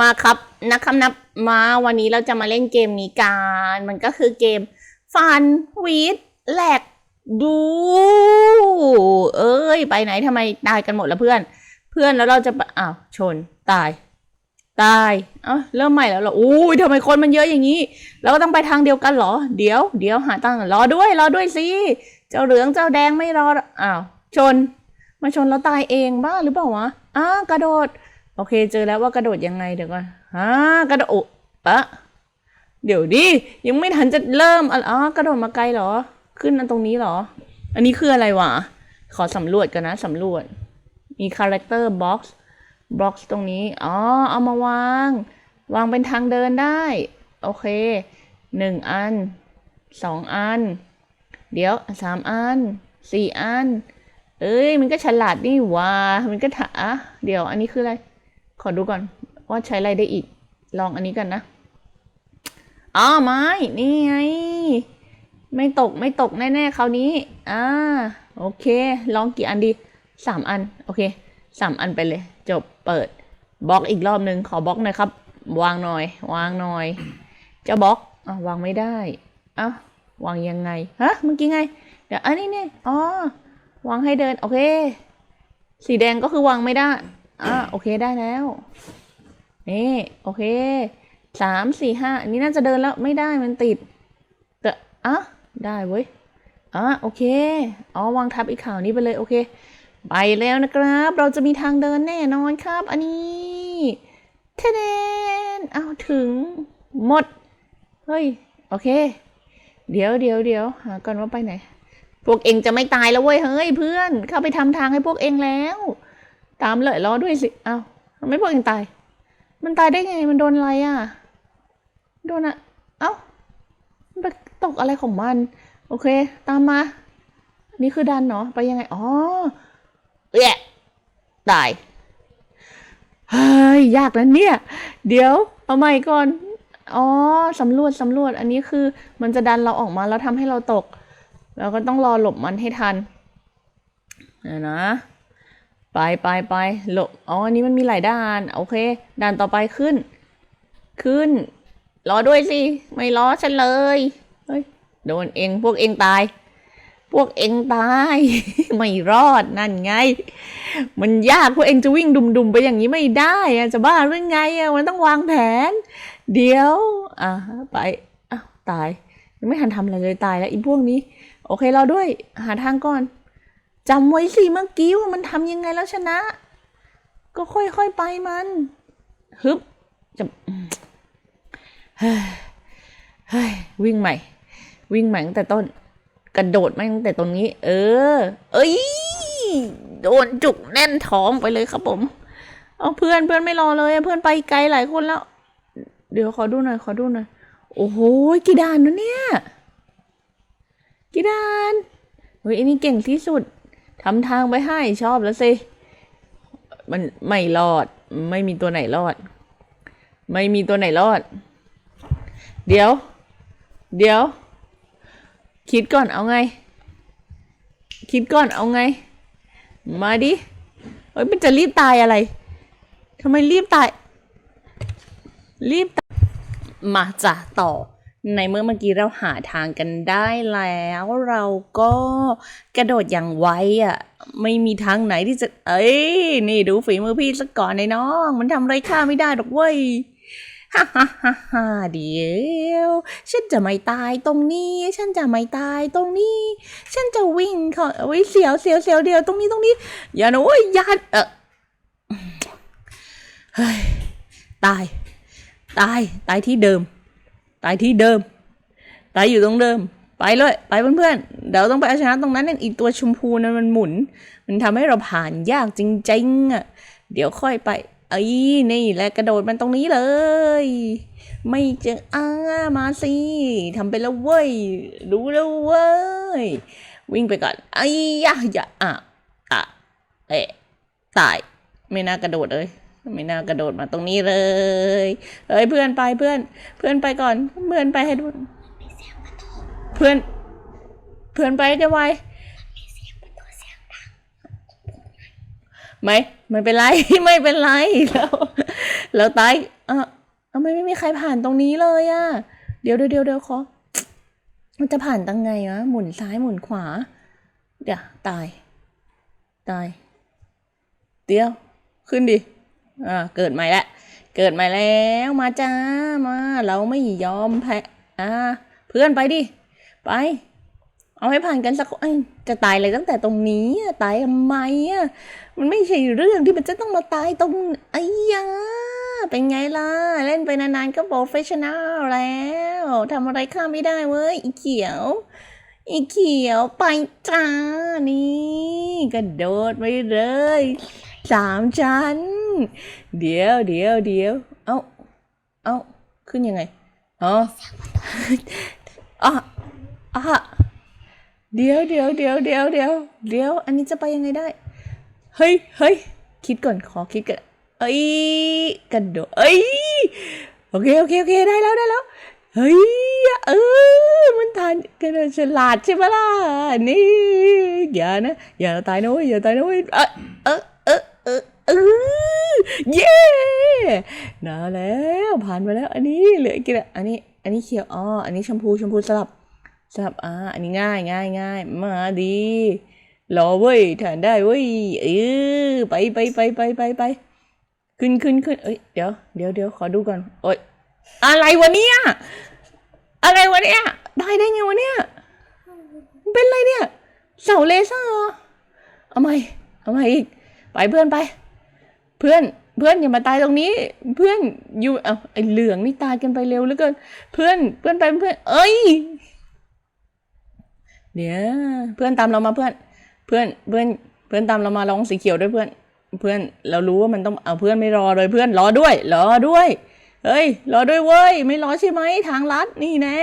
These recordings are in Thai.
มาครับนักคำนับมาวันนี้เราจะมาเล่นเกมนี้กัน มันก็คือเกมฟันวีดแหลกดู เอ้ย ไปไหนทำไมตายกันหมดแล้วเพื่อน เพื่อนแล้วเราจะอ้าวชนตาย ตายเอ้าเริ่มใหม่แล้วเหรออุ้ยทำไมคนมันเยอะอย่างนี้ เราก็ต้องไปทางเดียวกันเหรอ เดี๋ยวเดี๋ยวหาตังรอด้วยรอด้วยสิเจ้าเหลืองเจ้าแดงไม่รออ้าวชน มาชนแล้วตายเองบ้าหรือเปล่าวะอ้ากระโดด โอเค เจอแล้วว่ากระโดดยังไงเดี๋ยวก่อนฮะกระโดดปะเดี๋ยวดิยังไม่ทันจะเริ่มอ๋อกระโดดมาไกลเหรอ ขึ้นอันตรงนี้เหรอ อันนี้คืออะไรวะ ขอสำรวจกันนะสำรวจ มีคาแรคเตอร์บ็อกซ์บ็อกซ์ตรงนี้ อ๋อ เอามาวาง วางเป็นทางเดินได้ โอเคหนึ่งอันสองอัน เดี๋ยวสามอันสี่อัน เอ้ย มันก็ฉลาดนี่ว่ามันก็ถะเดี๋ยวอันนี้คืออะไร ขอดูก่อนว่าใช้อะไรได้อีก ลองอันนี้กันนะอ๋อไม้นี่ไง ไม่ตกไม่ตกแน่ๆคราวนี้ อ่า โอเค ลองกี่อันดีสามอัน โอเคสามอันไปเลย จบเปิดบล็อกอีกรอบหนึ่งขอบล็อกหน่อยครับ วางหน่อย วางหน่อยเจะบล็อกอะวางไม่ได้อ้าวางยังไงฮะเมื่อกี้ไง เดี๋ยวอันนี้เนี่ยอ๋อวางให้เดิน โอเค สีแดงก็คือวางไม่ได้ อ่าโอเคได้แล้วนี่โอเคสามสี่ห้าอันนี้น่าจะเดินแล้วไม่ได้มันติดแต่อะได้เว้ยอะโอเคอ๋อวางทับอีกข่าวนี้ไปเลยโอเค ไปแล้วนะครับ เราจะมีทางเดินแน่นอนครับ อันนี้เทเดนเอาถึงหมด เฮ้ย โอเค เดี๋ยวเดี๋ยวเดี๋ยวหาก่อนว่าไปไหน พวกเองจะไม่ตายแล้วเว้ยเฮ้ยเพื่อน เข้าไปทำทางให้พวกเองแล้ว ตามเลยรอด้วยสิเอาทำไม่พวกเองตาย มันตายได้ไง มันโดนอะไรอะ โดนอะเอ้ามันไปตกอะไรของมัน โอเค ตามมา นี่คือดันเนาะไปยังไง อ๋อเอะตาย เฮ้ย ยากนะเนี่ย เดี๋ยว เอาใหม่ก่อน อ๋อ สำรวจ สำรวจ อันนี้คือ มันจะดันเราออกมาแล้วทำให้เราตก เราก็ต้องรอหลบมันให้ทันเดี๋ยวนะ ไปไปไปหลอ๋ออันนี้มันมีหลายด้าน โอเค ด่านต่อไปขึ้น ขึ้น รอด้วยสิ ไม่รอฉันเลย เฮ้ย โดนเอง พวกเองตาย พวกเองตาย ไม่รอด นั่นไง มันยาก พวกเองจะวิ่งดุมๆไปอย่างนี้ไม่ได้อะจะบ้าหรือไงอะมันต้องวางแผน เดี๋ยว อะ ไปอ้าวตาย ยังไม่ทันทำอะไรเลยตายแล้วอีพวกนี้ โอเคเราด้วย หาทางก่อน จำไว้สิเมื่อกี้ว่ามันทำยังไงแล้วชนะ ก็ค่อยๆไปมัน ฮึบจะเฮ้ยเฮ้ยวิ่งใหม่ วิ่งใหม่ตั้งแต่ต้น กระโดดมาตั้งแต่ตรงนี้ เออ เอ้ยโดนจุกแน่นท้องไปเลยครับผม เอาเพื่อนเพื่อนไม่รอเลยเพื่อนไปไกลหลายคนแล้ว เดี๋ยวขอดูหน่อยขอดูหน่อยโอ้โหกี่ด่านนะเนี่ยกี่ด่านเฮ้ยอันนี้เก่งที่สุด ทำทางไปให้ชอบแล้วสิ มันไม่รอด ไม่มีตัวไหนรอด ไม่มีตัวไหนรอด เดี๋ยว เดี๋ยว คิดก่อนเอาไง คิดก่อนเอาไง มาดิ เฮ้ยมันจะรีบตายอะไรทำไมรีบตาย รีบตาย มาจ้ะต่อ ในเมื่อเมื่อกี้เราหาทางกันได้แล้ว เราก็กระโดดอย่างไวอะ ไม่มีทางไหนที่จะ เอ้ย นี่ดูฝีมือพี่สักก่อนไอ้น้อง มันทำอะไรข้าไม่ได้หรอกเว้ยฮ่าฮ่าฮ่าฮ่าเดี๋ยวฉันจะไม่ตายตรงนี้ ฉันจะไม่ตายตรงนี้ ฉันจะวิ่งเขาเอ้ยเสียวเสียวเสียวเดียวตรงนี้ตรงนี้ อย่านะเว้ยอย่าเออเฮ้ยตาย ตาย ตายที่เดิม ตายที่เดิม ตายอยู่ตรงเดิม ไปเลย ไปเพื่อนๆ เดี๋ยวต้องไปเอาชนะตรงนั้นนั่นอีกตัวชมพูนั้นมันหมุน มันทำให้เราผ่านยากจริงๆอะ เดี๋ยวค่อยไปเอ้นี่แหละกระโดดมันตรงนี้เลย ไม่เจออ้ามาสิทำไปแล้วเว้ย รู้แล้วเว้ย วิ่งไปก่อนไอ้ยะอย่าอะอะเอ๊ะตาย ไม่น่ากระโดดเลย ไม่น่ากระโดดมาตรงนี้เลยเอ้ยเพื่อนไปเพื่อน เพื่อนไปก่อน เพื่อนไปให้ดูเพื่อน เพื่อนไปจะไวไหมไม่เป็นไรไม่เป็นไรแล้วแล้วตายเออไม่ไม่มีใครผ่านตรงนี้เลยอะเดียวเดี๋ยวเดี๋ยวเดี๋ยวขอมันจะผ่านตังไงวะหมุนซ้ายหมุนขวา เดี๋ยวตาย ตาย เดี๋ยว ขึ้นดิ อ่าเกิดใหม่ล้วเกิดใหม่แล้วมาจ้ามา เราไม่ยอมแพ้อ่าเพื่อนไปดิ ไป เอาให้ผ่านกันสักคนเอ้ยจะตายเลยตั้งแต่ตรงนี้ตายทำไมอะมันไม่ใช่เรื่องที่มันจะต้องมาตายตรงไอ้ยาเป็นไงล่ะ เล่นไปนานๆก็โปรเฟชชั่นแนลแล้วทำอะไรข้ามไม่ได้เว้ยอีเขียว อีเขียวไปจ้านี่กระโดดไปเลยสามชั้น เดี๋ยวเดี๋ยวเดี๋ยวเอ้า เอ้า ขึ้นยังไง อ๋ออะอะเดี๋ยวเดี๋ยวเดี๋ยวเดี๋ยวเดี๋ยวเดี๋ยว อันนี้จะไปยังไงได้ เฮ้ยเฮ้ยคิดก่อนขอคิดก่อนเอ้ยกระโดดเอ้ยโอเคโอเคโอเคได้แล้วได้แล้วเฮ้ยเออมันทันกันฉลาดใช่ไหมล่ะนี่อย่านะอย่าตายนะเว้ยอย่าตายนะเว้ยเออเออ เออเออเออเย้นาแล้วผ่านไปแล้ว อันนี้เหลืออีกกี่ละอันนี้ อันนี้เขียวอ๋ออันนี้ชมพูชมพูสลับสลับอ่าอันนี้ง่ายง่ายง่ายมาดีรอเว้ยทานได้เว้ยเออไปไปไปไปไปไปขึ้นขึ้นขึ้นเอ้ยเดี๋ยวเดี๋ยวเดี๋ยวขอดูก่อนโอ๊ยอะไรวะเนี่ยอะไรวะเนี่ยได้ได้ไงวะเนี่ยเป็นไรเนี่ยเสาเลเซอร์เอเอาใหม่เอาใหม่อีกไปเพื่อนไป เพื่อนเพื่อนอย่ามาตายตรงนี้ เพื่อนอยู่เอาไอเหลืองนี่ตายกันไปเร็วเหลือเกินเพื่อนเพื่อนไปเพื่อน เอ้ยเดี๋ยวเพื่อนตามเรามาเพื่อน เพื่อนเพื่อนเพื่อนตามเรามาลองสีเขียวด้วยเพื่อน เพื่อนเรารู้ว่ามันต้องเอาเพื่อนไม่รอเลยเพื่อนรอด้วยรอด้วยเฮ้ยรอด้วยเว้ยไม่รอใช่ไหมทางลัดนี่แน่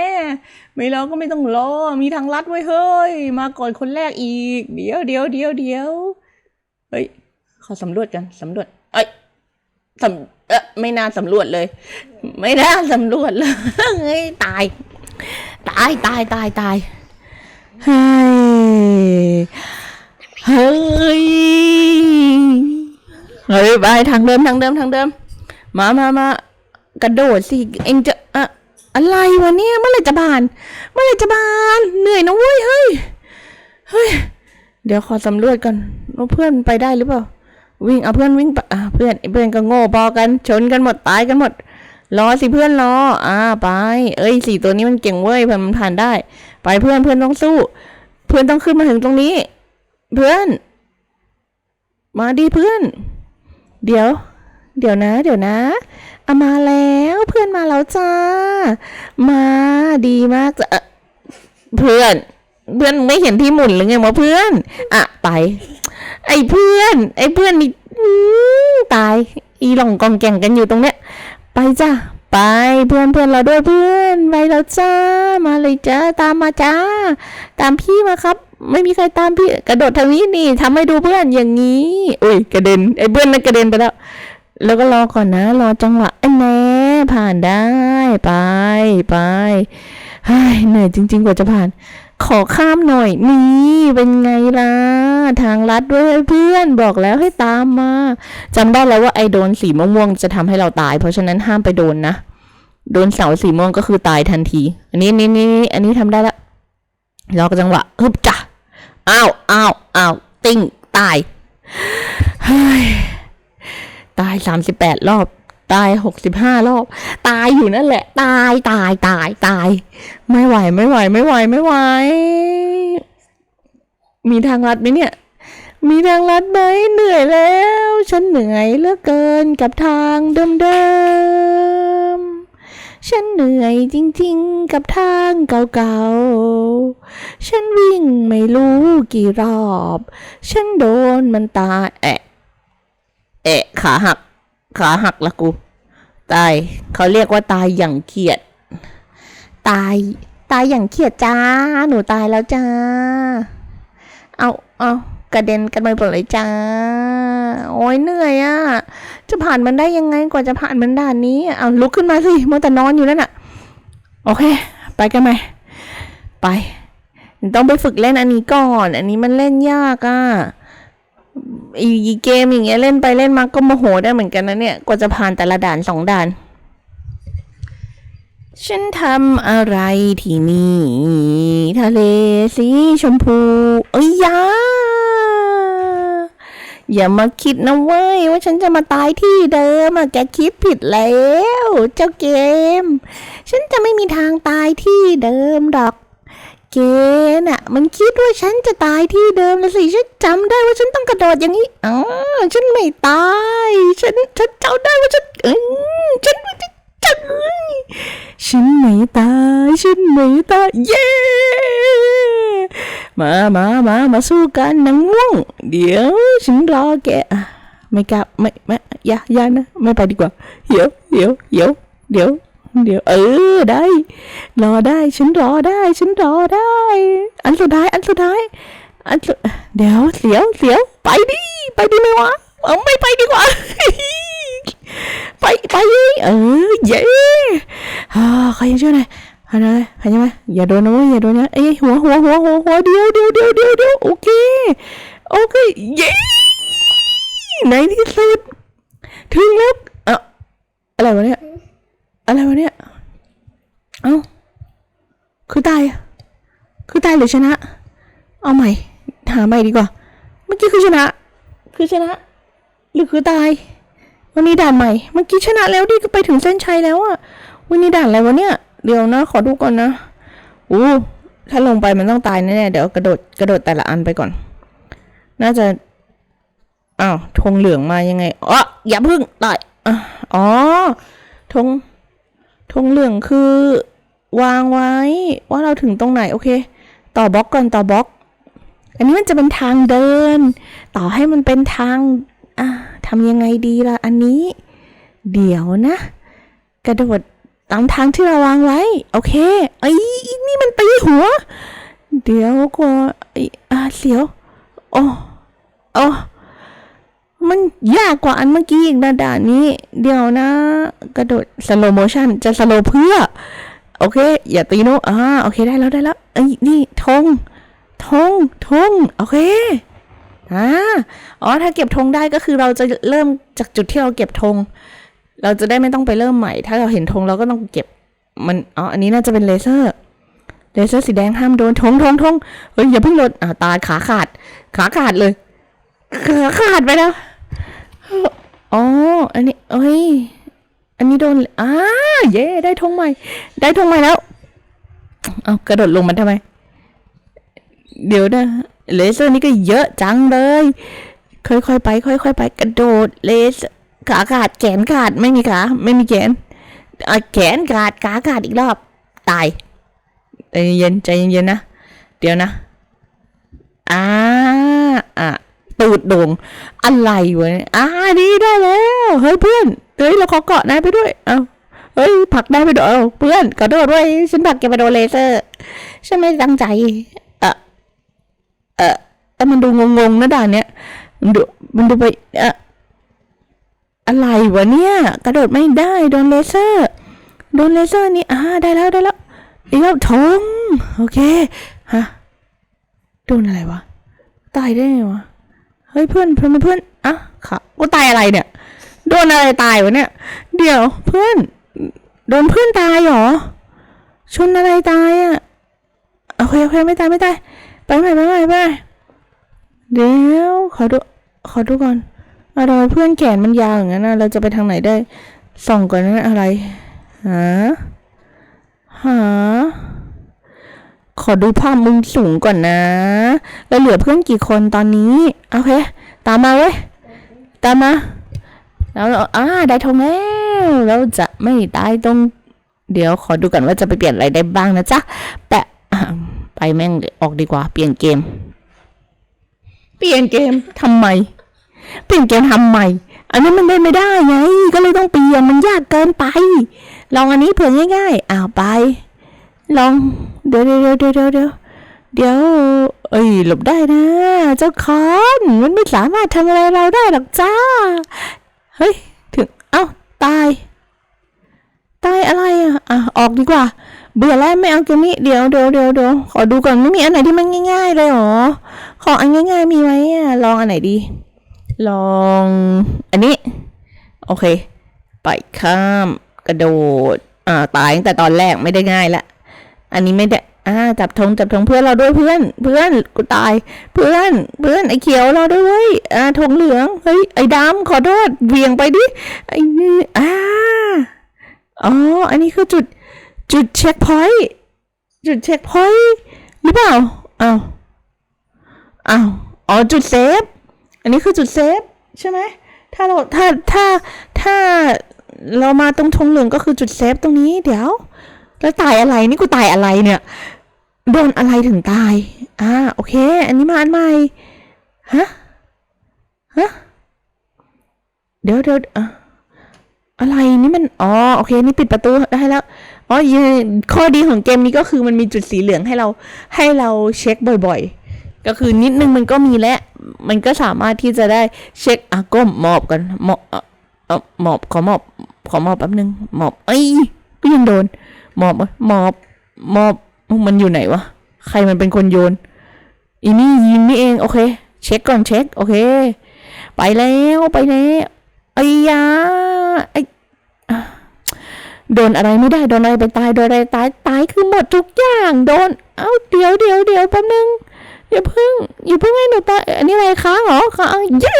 ไม่รอก็ไม่ต้องรอ มีทางลัดไว้เฮ้ย มาก่อนคนแรกอีก เดี๋ยวเดี๋ยวเดี๋ยวเดี๋ยวเฮ้ยขอสำรวจกันสำรวจ สำเออไม่น่าสำรวจเลย ไม่น่าสำรวจเลยเฮ้ยตาย ตายตายตายตายเฮ้ยเฮ้ยเฮ้ยไปทางเดิมทางเดิมทางเดิม มามามากระโดดสิเองจะอะอะไรวะเนี่ยเมื่อไหรจะบาน เมื่อไหรจะบาน เหนื่อยนะเว้ยเฮ้ยเฮ้ยเดี๋ยวขอสำรวจก่อนว่าเพื่อนไปได้หรือเปล่า วิ่งเอาเพื่อนวิ่งไปอะ เพื่อนเพื่อนก็โง่พอกัน ชนกันหมดตายกันหมดรอสิเพื่อนรออ่าไป เอ้ยสี่ตัวนี้มันเก่งเว้ยเพื่อนมันผ่านได้ ไปเพื่อนเพื่อนต้องสู้ เพื่อนต้องขึ้นมาถึงตรงนี้ เพื่อน มาดีเพื่อน เดี๋ยว เดี๋ยวนะ เดี๋ยวนะเอามาแล้วเพื่อนมาแล้วจ้า มาดีมากจ้ะเพื่อน เพื่อนไม่เห็นที่หมุนหรือไงวะเพื่อน อะไป ไอ้เพื่อน ไอ้เพื่อนนี่ ตาย อีหล่องกองแก่งกันอยู่ตรงเนี้ย ไปจ้าไปเพื่อนเพื่อนเราด้วยเพื่อนไปแล้วจ้า มาเลยจ้า ตามมาจ้า ตามพี่มาครับ ไม่มีใครตามพี่ กระโดดทางนี้นี่ทำให้ดูเพื่อนอย่างนี้ อุ้ย กระเด็น ไอ้เพื่อนนั่นกระเด็นไปแล้ว แล้วก็รอก่อนนะ รอจังหวะไอ้แน่ผ่านได้ ไป ไปเฮ้ยเหนื่อยจริง ๆ กว่าจะผ่าน ขอข้ามหน่อยนี่เป็นไงล่ะ ทางลัดด้วยเพื่อนบอกแล้วให้ตามมาจำได้แล้วว่าไอ้โดนสีม่วงๆจะทำให้เราตาย เพราะฉะนั้นห้ามไปโดนนะ โดนเสาสีม่วงก็คือตายทันที อันนี้นี่นี่นี่อันนี้ทำได้ละรอจังหวะฮึบจ้ะอ้าวอ้าวอ้าวติ้งตายเฮ้ยตายสามสิบแปดรอบ ตายหกสิบห้ารอบ ตายอยู่นั่นแหละ ตายตายตายตาย ไม่ไหวไม่ไหว ไม่ไหวไม่ไหว มีทางลัดไหมเนี่ย มีทางลัดไหมเหนื่อยแล้ว ฉันเหนื่อยเหลือเกินกับทางเดิมๆ ฉันเหนื่อยจริงๆ กับทางเก่าๆ ฉันวิ่งไม่รู้กี่รอบ ฉันโดนมันตายแอะเอะขาหัก ขาหักละกู ตาย เขาเรียกว่าตายอย่างเขียด ตาย ตายอย่างเขียดจ้า หนูตายแล้วจ้า เอาเอากระเด็นกันไปหมดเลยจ้า โอ้ยเหนื่อยอะ่ะ จะผ่านมันได้ยังไงกว่าจะผ่านมันด่านนี้ เอาลุกขึ้นมาสิมัวแต่นอนอยู่นั่นน่ะ โอเค ไปกันไหม ไป ต้องไปฝึกเล่นอันนี้ก่อน อันนี้มันเล่นยากอะ่ะ อีอีเกมอย่างเงี้ยเล่นไปเล่นมาก็โมโหได้เหมือนกันนะเนี่ยกว่าจะผ่านแต่ละด่านสองด่าน ฉันทำอะไรที่นี่ทะเลสีชมพู เอ้ยยาอย่ามาคิดนะเว้ย ว่าฉันจะมาตายที่เดิมอะแกคิดผิดแล้ว เจ้าเกม ฉันจะไม่มีทางตายที่เดิมดอก เกน่ะ มันคิดว่าฉันจะตายที่เดิมแล้วสิฉันจำได้ว่าฉันต้องกระโดดอย่างนี้อ๋อฉันไม่ตาย ฉันฉันจำได้ว่าฉันเออฉันฉันฉันฉันไม่ตายฉันไม่ตายเย้มามามามาสู้กันนางม่วง เดี๋ยวฉันรอแกไม่กล้าไม่ไม่อย่าอย่านะ ไม่ไปดีกว่าเดี๋ยวเดี๋ยวเดี๋ยวเดี๋ยว เดี๋ยว เออได้ รอได้ ฉันรอได้ ฉันรอได้ อันสุดท้าย อันสุดท้าย อันสุดเดี๋ยวเสียวเสียวไปดิไปดิไหมวะเอาไม่ไปดีกว่า ไปไปเออเย้อ่าใครยังช่วยหน่อยอะไรใครยังไงอย่าโดนนะเว้ยอย่าโดนนะเอ้ยหัวหัวหัวหัวหัวเดียวเดียวเดียวเดียวเดียวโอเคโอเคเย้ในที่สุดถึงแล้วอ้าอะไรวะเนี่ย อะไรวะเนี่ย เอ้า คือตาย คือตายหรือชนะ เอาใหม่ หาใหม่ดีกว่า เมื่อกี้คือชนะ คือชนะ หรือคือตาย วันนี้ด่านใหม่ เมื่อกี้ชนะแล้วดิก็ไปถึงเส้นชัยแล้วอะวันนี้ด่านอะไรวะเนี่ย เดี๋ยวนะ ขอดูก่อนนะ อู้ ถ้าลงไปมันต้องตายแน่ๆ เดี๋ยวกระโดด กระโดดแต่ละอันไปก่อน น่าจะ อ้าว ธงเหลืองมายังไงอ๋ออย่าพึ่งต่อยอ๋อ ธง ธงเหลืองคือ วางไว้ ว่าเราถึงตรงไหนโอเค ต่อบล็อกก่อนต่อบล็อก อันนี้มันจะเป็นทางเดิน ต่อให้มันเป็นทางอะทำยังไงดีล่ะอันนี้ เดี๋ยวนะ กระโดดตามทางที่เราวางไว้ โอเคไอ้นี่มันตีหัว เดี๋ยวก็ไอ้อะเสียวโอ้โอ้ มันยากกว่าอันเมื่อกี้อีกนะด่านนี้ เดี๋ยวนะ กระโดดสโลโมชันจะสโลเพื่อ โอเค อย่าตีโนอ่าโอเคได้แล้วได้แล้วเอ้นี่ธงธงธงโอเคอ่าอ๋อถ้าเก็บธงได้ก็คือเราจะเริ่มจากจุดที่เราเก็บธงเราจะได้ไม่ต้องไปเริ่มใหม่ ถ้าเราเห็นธงเราก็ต้องเก็บมันอ๋ออันนี้น่าจะเป็นเลเซอร์เลเซอร์สีแดงห้ามโดนธงธงธงเฮ้ยอย่าเพิ่งล่นอ่าตาขาขาด ขาขาดเลย ขาขาดไปแล้ว อ๋อ อันนี้ เอ้ย อันนี้โดนอ่าเย่ได้ธงใหม่ ได้ธงใหม่แล้ว เอากระโดดลงมันทำไม เดี๋ยวนะ เลเซอร์นี่ก็เยอะจังเลย ค่อยๆไป ค่อยๆไป กระโดด เลเซอร์ ขาขาด แขนขาด ไม่มีขา ไม่มีแขนอะแขนขาด ขาขาดอีกรอบ ตาย ใจเย็นใจเย็นๆนะ เดี๋ยวนะ อ่า อะ ตูดโด่งอะไรวะเนี่ยอ่าดีได้แล้ว เฮ้ยเพื่อนเฮ้ยเราขอเกาะนายไปด้วย เอาเฮ้ยผลักได้ไปด้วยเอาเพื่อนขอโทษด้วยฉันผลักแกไปโดนเลเซอร์ฉันไม่ได้ตั้งใจเออเออแต่มันดูงงๆนะด่านเนี้ยมันดูมันดูไปเอออะไรวะเนี่ย กระโดดไม่ได้โดนเลเซอร์โดนเลเซอร์นี่อ่าได้แล้วได้แล้วอีกแล้วทงโอเคฮะโดนอะไรวะตายได้ไงวะ เฮ้ยเพื่อนเพื่อนเพื่อนอะค่ะกูตายอะไรเนี่ย โดนอะไรตายวะเนี่ย เดี๋ยวเพื่อน โดนเพื่อนตายเหรอ ชนอะไรตายอะโอเคโอเคไม่ตายไม่ตายไปใหม่ไปใหม่ไปใหม่เดี๋ยวขอดูขอดูก่อนอะไรเพื่อนแขนมันยาวอย่างนั้นนะเราจะไปทางไหนได้ส่องก่อนนะอะไรหาหา ขอดูภาพมุมสูงก่อนนะแล้วเหลือเพื่อนกี่คนตอนนี้ โอเค ตามมาเว้ย ตามมา แล้วเราอ่าได้ทงแล้วเราจะไม่ตายตรง เดี๋ยวขอดูก่อนว่าจะไปเปลี่ยนอะไรได้บ้างนะจ๊ะ แปะอ่ไปแม่งออกดีกว่า เปลี่ยนเกม เปลี่ยนเกมทำไม เปลี่ยนเกมทำไม อันนี้มันเล่นไม่ได้ไง ก็เลยต้องเปลี่ยน มันยากเกินไป ลองอันนี้เผื่อง่ายๆอ้าวไป ลอง ดี๋ยวเดี๋ยวเดี๋ยวเดี๋ยวเดี๋ยวเดี๋ยว เอ้ย หลบได้นะ เจ้าคอน มันไม่สามารถทำอะไรเราได้หรอกจ้า เฮ้ย ถึง เอ้า ตาย ตายอะไรอะ อะ ออกดีกว่า เบื่อแล้วไม่เอาเกมนี้ เดี๋ยวเดี๋ยวเดี๋ยวเดี๋ยวขอดูก่อนไม่มีอันไหนที่มันง่าย ๆ เลยหรอ ขออันง่าย ๆ มีไหมอะ ลองอันไหนดี ลอง อันนี้ โอเค ไปข้าม กระโดด อ่า ตายตั้งแต่ตอนแรกไม่ได้ง่ายละ อันนี้ไม่ได้อ่าจับธงจับธงเพื่อนเราด้วยเพื่อน เพื่อนกูตาย เพื่อนเพื่อนไอ้เขียวเราด้วยเวยอ่าธงเหลืองเฮ้ยไอ้ดำขอโทษเวียงไปดิไอ้อ่าอ๋ออันนี้คือจุดจุดเช็คพอยต์จุดเช็คพอยต์หรือเปล่าอ้าวอ้าวอ๋อจุดเซฟอันนี้คือจุดเซฟใช่ไหมถ้าเราถ้าถ้าถ้าเรามาตรงธงเหลืองก็คือจุดเซฟตรงนี้เดี๋ยว แล้วตายอะไรนี่กูตายอะไรเนี่ย โดนอะไรถึงตาย อ่าโอเค อันนี้มาอันใหม่ฮะฮะเดี๋ยวเดี๋ยวอะอะไรนี่มันอ๋อโอเค นี่ปิดประตูได้แล้วอ๋อยืข้อดีของเกมนี้ก็คือมันมีจุดสีเหลืองให้เราให้เราเช็คบ่อย ๆ ก็คือนิดนึงมันก็มีแล้วมันก็สามารถที่จะได้เช็คอะก้มหมอบกันหมอบเออหมอบขอหมอบขอหมอบแป๊บนึงหมอบเอ้ยก็ยังโดน มอบหมอบหมอบมันอยู่ไหนวะ ใครมันเป็นคนโยนอีนี่ยิงนี่เอง โอเค เช็คก่อนเช็ค โอเค ไปแล้วไปแล้วไอ้ยาไอ้โดนอะไรไม่ได้โดนอะไรไปตายโดนอะไรตายตายคือหมดทุกอย่างโดน เอ้าเดี๋ยวเดี๋ยวเดี๋ยวแป๊บนึงอย่าเพิ่งอย่าเพิ่งให้หนูตายอันนี้อะไรค้างเหรอค้างเย้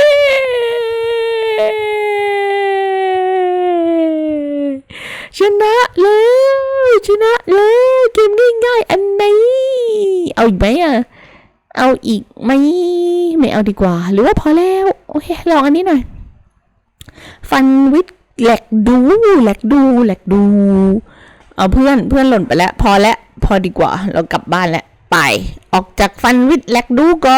ชนะแล้วชนะแล้วเกมง่ายๆอันนี้ เอาอีกไหมอะ เอาอีกไหมไม่เอาดีกว่า หรือว่าพอแล้ว โอเค ลองอันนี้หน่อย ฟันวิทแหลกดูแหลกดูแหลกดู เอาเพื่อนเพื่อนหล่นไปแล้ว พอแล้ว พอดีกว่า เรากลับบ้านแล้ว ไป ออกจากฟันวิทแหลกดูก่อน